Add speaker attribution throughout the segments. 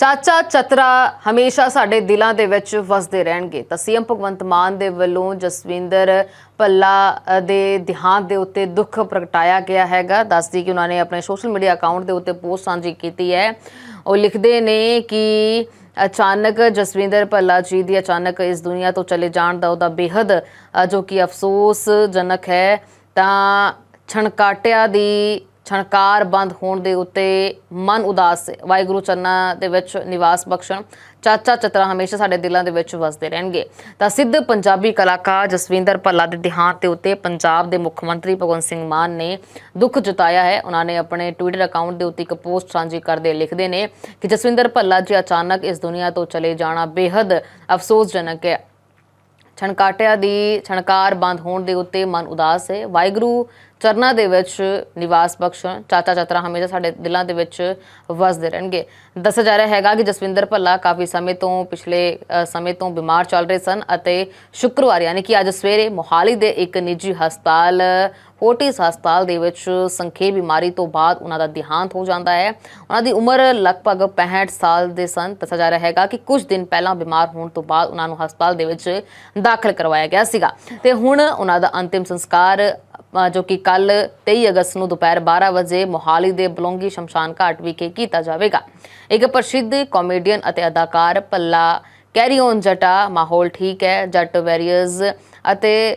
Speaker 1: ਚਾਚਾ ਚਤਰਾ ਹਮੇਸ਼ਾ ਸਾਡੇ ਦਿਲਾਂ ਦੇ ਵਿੱਚ ਵਸਦੇ ਰਹਿਣਗੇ। ਤਾਂ ਸੀਐਮ ਭਗਵੰਤ ਮਾਨ ਦੇ ਵੱਲੋਂ ਜਸਵਿੰਦਰ ਭੱਲਾ ਦੇ ਦਿਹਾਂਤ ਦੇ ਉੱਤੇ ਦੁੱਖ ਪ੍ਰਗਟਾਇਆ ਗਿਆ ਹੈਗਾ। ਦੱਸਦੀ ਕਿ ਉਹਨਾਂ ਨੇ ਆਪਣੇ ਸੋਸ਼ਲ ਮੀਡੀਆ ਅਕਾਊਂਟ ਦੇ ਉੱਤੇ ਪੋਸਟ ਸਾਂਝੀ ਕੀਤੀ ਹੈ। ਉਹ ਲਿਖਦੇ ਨੇ ਕਿ ਅਚਾਨਕ ਜਸਵਿੰਦਰ ਭੱਲਾ ਜੀ ਦੀ ਅਚਾਨਕ ਇਸ ਦੁਨੀਆ ਤੋਂ ਚਲੇ ਜਾਣ ਦਾ ਉਹਦਾ ਬੇहद ਜੋ ਕਿ ਅਫਸੋਸਜਨਕ ਹੈ। ਤਾਂ ਛਣਕਾਟਿਆ ਦੀ ਛਣਕਾਰ ਬੰਦ ਹੋਣ ਦੇ ਉੱਤੇ ਮਨ ਉਦਾਸ ਹੈ ਵਾਹਿਗੁਰੂ ਚਰਨਾਂ ਦੇ ਵਿੱਚ ਨਿਵਾਸ ਬਖਸ਼ਣ, ਚਾਚਾ ਚਤਰਾ ਹਮੇਸ਼ਾ ਸਾਡੇ ਦਿਲਾਂ ਦੇ ਵਿੱਚ ਵਸਦੇ ਰਹਿਣਗੇ। ਤਾਂ ਸਿੱਧ ਪੰਜਾਬੀ ਕਲਾਕਾਰ ਜਸਵਿੰਦਰ ਭੱਲਾ ਦੇ ਦੇਹਾਂਤ ਦੇ ਉੱਤੇ ਪੰਜਾਬ ਦੇ ਮੁੱਖ ਮੰਤਰੀ ਭਗਵੰਤ ਸਿੰਘ ਮਾਨ ਨੇ ਦੁੱਖ ਜਤਾਇਆ ਹੈ। ਉਹਨਾਂ ਨੇ ਆਪਣੇ ਟਵਿੱਟਰ ਅਕਾਊਂਟ ਦੇ ਉੱਤੇ ਇੱਕ ਪੋਸਟ ਸਾਂਝੀ ਕਰਦੇ ਲਿਖਦੇ ਨੇ ਕਿ ਜਸਵਿੰਦਰ ਭੱਲਾ ਜੀ ਅਚਾਨਕ ਇਸ ਦੁਨੀਆ ਤੋਂ ਚਲੇ ਜਾਣਾ ਬੇहद ਅਫਸੋਸਜਨਕ ਹੈ। ਛਣਕਾਟਿਆਂ ਦੀ ਛਣਕਾਰ ਬੰਦ ਹੋਣ ਦੇ ਉੱਤੇ ਮਨ ਉਦਾਸ ਹੈ। ਵਾਹਿਗੁਰੂ ਚਰਨਾਂ ਦੇ ਵਿੱਚ ਨਿਵਾਸ ਬਖਸ਼ਣ ਚਾਚਾ ਚਤਰਾ ਹਮੇਸ਼ਾ ਸਾਡੇ ਦਿਲਾਂ ਦੇ ਵਿੱਚ ਵਸਦੇ ਰਹਿਣਗੇ। ਦੱਸਿਆ ਜਾ ਰਿਹਾ ਹੈਗਾ ਕਿ ਜਸਵਿੰਦਰ ਭੱਲਾ ਕਾਫੀ ਸਮੇਂ ਤੋਂ ਪਿਛਲੇ ਸਮੇਂ ਤੋਂ ਬਿਮਾਰ ਚੱਲ ਰਹੇ ਸਨ ਅਤੇ ਸ਼ੁੱਕਰਵਾਰ ਯਾਨੀ ਕਿ ਅੱਜ ਸਵੇਰੇ ਮੋਹਾਲੀ ਦੇ ਇੱਕ ਨਿੱਜੀ ਹਸਪਤਾਲ, ਫੋਰਟਿਸ ਹਸਪਤਾਲ ਦੇ ਵਿੱਚ ਸੰਖੇਪ ਬਿਮਾਰੀ ਤੋਂ ਬਾਅਦ ਉਹਨਾਂ ਦਾ ਦੇਹਾਂਤ ਹੋ ਜਾਂਦਾ ਹੈ। ਉਹਨਾਂ ਦੀ ਉਮਰ ਲਗਭਗ 65 ਸਾਲ ਦੇ ਸਨ। ਦੱਸਿਆ ਜਾ ਰਿਹਾ ਹੈਗਾ ਕਿ ਕੁਝ ਦਿਨ ਪਹਿਲਾਂ ਬਿਮਾਰ ਹੋਣ ਤੋਂ ਬਾਅਦ ਉਹਨਾਂ ਨੂੰ ਹਸਪਤਾਲ ਦੇ ਵਿੱਚ ਦਾਖਲ ਕਰਵਾਇਆ ਗਿਆ ਸੀਗਾ। ਤੇ ਹੁਣ ਉਹਨਾਂ ਦਾ ਅੰਤਿਮ ਸੰਸਕਾਰ ਜੋ ਕਿ ਕੱਲ 23 ਅਗਸਤ ਨੂੰ ਦੁਪਹਿਰ 12 ਵਜੇ ਮੋਹਾਲੀ ਦੇ ਬਲੌਂਗੀ ਸ਼ਮਸ਼ਾਨ ਘਾਟ ਵਿਖੇ ਕੀਤਾ ਜਾਵੇਗਾ। ਇੱਕ ਪ੍ਰਸਿੱਧ ਕਾਮੇਡੀਅਨ ਅਤੇ ਅਦਾਕਾਰ ਪੱਲਾ ਕੈਰੀ ਔਨ ਜਟਾ, ਮਾਹੌਲ ਠੀਕ ਹੈ, ਜੱਟ ਵੈਰੀਅਰਸ ਅਤੇ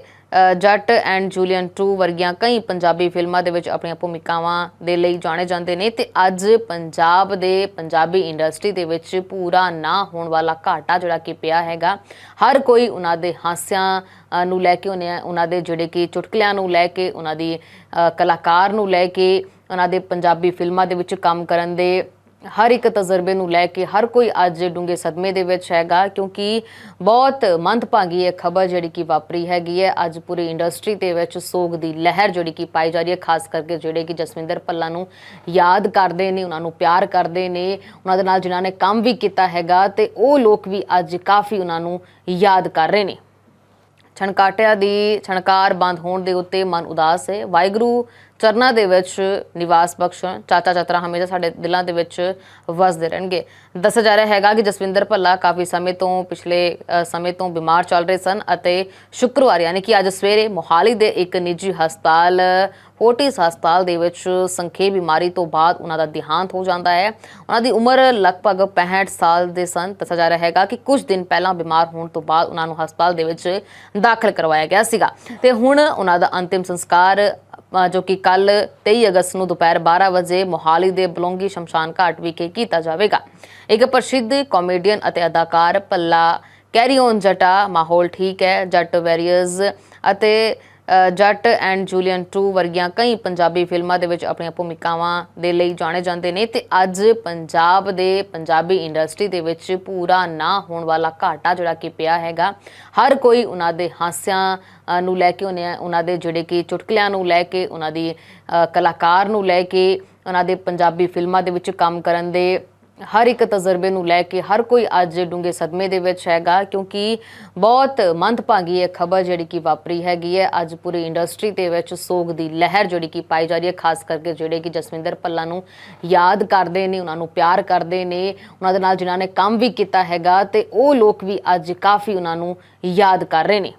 Speaker 1: ਜੱਟ ਐਂਡ ਜੂਲੀਅਨ 2 ਵਰਗੀਆਂ ਕਈ ਪੰਜਾਬੀ ਫਿਲਮਾਂ ਦੇ ਵਿੱਚ ਆਪਣੀਆਂ ਭੂਮਿਕਾਵਾਂ ਦੇ ਲਈ ਜਾਣੇ ਜਾਂਦੇ ਨੇ ਤੇ ਅੱਜ ਪੰਜਾਬ ਦੇ ਪੰਜਾਬੀ ਇੰਡਸਟਰੀ ਦੇ ਵਿੱਚ ਪੂਰਾ ਨਾ ਹੋਣ ਵਾਲਾ ਘਾਟਾ ਜਿਹੜਾ ਕਿ ਪਿਆ ਹੈਗਾ। ਹਰ ਕੋਈ ਉਹਨਾਂ ਦੇ ਹਾਸਿਆਂ ਨੂੰ ਲੈ ਕੇ ਉਹਨੇ, ਉਹਨਾਂ ਦੇ ਜਿਹੜੇ ਕਿ ਚੁਟਕਲਿਆਂ ਨੂੰ ਲੈ ਕੇ, ਉਹਨਾਂ ਦੀ ਕਲਾਕਾਰ ਨੂੰ ਲੈ ਕੇ, ਉਹਨਾਂ ਦੇ ਪੰਜਾਬੀ ਫਿਲਮਾਂ ਦੇ ਵਿੱਚ ਕੰਮ ਕਰਨ ਦੇ ਹਰ ਇੱਕ ਤਜਰਬੇ ਨੂੰ ਲੈ ਕੇ ਹਰ ਕੋਈ ਅੱਜ ਡੂੰਘੇ ਸਦਮੇ ਦੇ ਵਿੱਚ ਹੈਗਾ, ਕਿਉਂਕਿ ਬਹੁਤ ਮੰਦਭਾਗੀ ਇਹ ਖਬਰ ਜਿਹੜੀ ਕਿ ਵਾਪਰੀ ਹੈਗੀ ਹੈ। ਅੱਜ ਪੂਰੀ ਇੰਡਸਟਰੀ ਦੇ ਵਿੱਚ ਸੋਗ ਦੀ ਲਹਿਰ ਜਿਹੜੀ ਕਿ ਪਾਈ ਜਾ ਰਹੀ ਹੈ, ਖਾਸ ਕਰਕੇ ਜਿਹੜੇ ਕਿ ਜਸਵਿੰਦਰ ਭੱਲਾ ਨੂੰ ਯਾਦ ਕਰਦੇ ਨੇ, ਉਹਨਾਂ ਨੂੰ ਪਿਆਰ ਕਰਦੇ ਨੇ, ਉਹਨਾਂ ਦੇ ਨਾਲ ਜਿਨ੍ਹਾਂ ਨੇ ਕੰਮ ਵੀ ਕੀਤਾ ਹੈਗਾ ਤੇ ਉਹ ਲੋਕ ਵੀ ਅੱਜ ਕਾਫੀ ਉਹਨਾਂ ਨੂੰ ਯਾਦ ਕਰ ਰਹੇ ਨੇ। ਛਣਕਾਟਿਆਂ ਦੀ ਛਣਕਾਰ ਬੰਦ ਹੋਣ ਦੇ ਉੱਤੇ ਮਨ ਉਦਾਸ ਹੈ। ਵਾਹਿਗੁਰੂ ਚਰਨਾਂ ਦੇ ਵਿੱਚ ਨਿਵਾਸ ਬਖਸ਼ਣ ਚਾਚਾ ਚਤਰਾ ਹਮੇਸ਼ਾ ਸਾਡੇ ਦਿਲਾਂ ਦੇ ਵਿੱਚ ਵਸਦੇ ਰਹਿਣਗੇ। ਦੱਸਿਆ ਜਾ ਰਿਹਾ ਹੈਗਾ ਕਿ ਜਸਵਿੰਦਰ ਭੱਲਾ ਕਾਫੀ ਸਮੇਂ ਤੋਂ ਪਿਛਲੇ ਸਮੇਂ ਤੋਂ ਬਿਮਾਰ ਚੱਲ ਰਹੇ ਸਨ ਅਤੇ ਸ਼ੁੱਕਰਵਾਰ ਯਾਨੀ ਕਿ ਅੱਜ ਸਵੇਰੇ ਮੋਹਾਲੀ ਦੇ ਇੱਕ ਨਿੱਜੀ ਹਸਪਤਾਲ, ਫੋਰਟਿਸ ਹਸਪਤਾਲ ਦੇ ਵਿੱਚ ਸੰਖੇਪ ਬਿਮਾਰੀ ਤੋਂ ਬਾਅਦ ਉਹਨਾਂ ਦਾ ਦੇਹਾਂਤ ਹੋ ਜਾਂਦਾ ਹੈ। ਉਹਨਾਂ ਦੀ ਉਮਰ ਲਗਭਗ 65 ਸਾਲ ਦੇ ਸਨ। ਦੱਸਿਆ ਜਾ ਰਿਹਾ ਹੈਗਾ ਕਿ ਕੁਝ ਦਿਨ ਪਹਿਲਾਂ ਬਿਮਾਰ ਹੋਣ ਤੋਂ ਬਾਅਦ ਉਹਨਾਂ ਨੂੰ ਹਸਪਤਾਲ ਦੇ ਵਿੱਚ ਦਾਖਲ ਕਰਵਾਇਆ ਗਿਆ ਸੀਗਾ। ਤੇ ਹੁਣ ਉਹਨਾਂ ਦਾ ਅੰਤਿਮ ਸੰਸਕਾਰ ਜੋ ਕਿ ਕੱਲ 23 ਅਗਸਤ ਨੂੰ ਦੁਪਹਿਰ 12 ਵਜੇ ਮੋਹਾਲੀ ਦੇ ਬਲੌਂਗੀ ਸ਼ਮਸ਼ਾਨ ਘਾਟ ਵਿਖੇ ਕੀਤਾ ਜਾਵੇਗਾ। ਇੱਕ ਪ੍ਰਸਿੱਧ ਕਾਮੇਡੀਅਨ ਅਤੇ ਅਦਾਕਾਰ ਪੱਲਾ ਕੈਰੀਓਨ ਜਟਾ, ਮਾਹੌਲ ਠੀਕ ਹੈ, ਜੱਟ ਵੈਰੀਅਰਸ ਅਤੇ ਜੱਟ ਐਂਡ ਜੂਲੀਅਨ 2 ਵਰਗੀਆਂ ਕਈ ਪੰਜਾਬੀ ਫਿਲਮਾਂ ਦੇ ਵਿੱਚ ਆਪਣੀਆਂ ਭੂਮਿਕਾਵਾਂ ਦੇ ਲਈ ਜਾਣੇ ਜਾਂਦੇ ਨੇ ਤੇ ਅੱਜ ਪੰਜਾਬ ਦੇ ਪੰਜਾਬੀ ਇੰਡਸਟਰੀ ਦੇ ਵਿੱਚ ਪੂਰਾ ਨਾ ਹੋਣ ਵਾਲਾ ਘਾਟਾ ਜਿਹੜਾ ਕਿ ਪਿਆ ਹੈਗਾ। ਹਰ ਕੋਈ ਉਹਨਾਂ ਦੇ ਹਾਸਿਆਂ ਨੂੰ ਲੈ ਕੇ ਉਹਨੇ, ਉਹਨਾਂ ਦੇ ਜਿਹੜੇ ਕਿ ਚੁਟਕਲਿਆਂ ਨੂੰ ਲੈ ਕੇ, ਉਹਨਾਂ ਦੀ ਕਲਾਕਾਰ ਨੂੰ ਲੈ ਕੇ, ਉਹਨਾਂ ਦੇ ਪੰਜਾਬੀ ਫਿਲਮਾਂ ਦੇ ਵਿੱਚ ਕੰਮ ਕਰਨ ਦੇ ਹਰ ਇੱਕ ਤਜਰਬੇ ਨੂੰ ਲੈ ਕੇ ਹਰ ਕੋਈ ਅੱਜ ਡੂੰਘੇ ਸਦਮੇ ਦੇ ਵਿੱਚ ਹੈਗਾ, ਕਿਉਂਕਿ ਬਹੁਤ ਮੰਦਭਾਗੀ ਇਹ ਖਬਰ ਜਿਹੜੀ ਕਿ ਵਾਪਰੀ ਹੈਗੀ ਹੈ। ਅੱਜ ਪੂਰੀ ਇੰਡਸਟਰੀ ਦੇ ਵਿੱਚ ਸੋਗ ਦੀ ਲਹਿਰ ਜਿਹੜੀ ਕਿ ਪਾਈ ਜਾ ਰਹੀ ਹੈ, ਖਾਸ ਕਰਕੇ ਜਿਹੜੇ ਕਿ ਜਸਵਿੰਦਰ ਭੱਲਾ ਨੂੰ ਯਾਦ ਕਰਦੇ ਨੇ, ਉਹਨਾਂ ਨੂੰ ਪਿਆਰ ਕਰਦੇ ਨੇ, ਉਹਨਾਂ ਦੇ ਨਾਲ ਜਿਨ੍ਹਾਂ ਨੇ ਕੰਮ ਵੀ ਕੀਤਾ ਹੈਗਾ ਤੇ ਉਹ ਲੋਕ ਵੀ ਅੱਜ ਕਾਫੀ ਉਹਨਾਂ ਨੂੰ ਯਾਦ ਕਰ ਰਹੇ ਨੇ।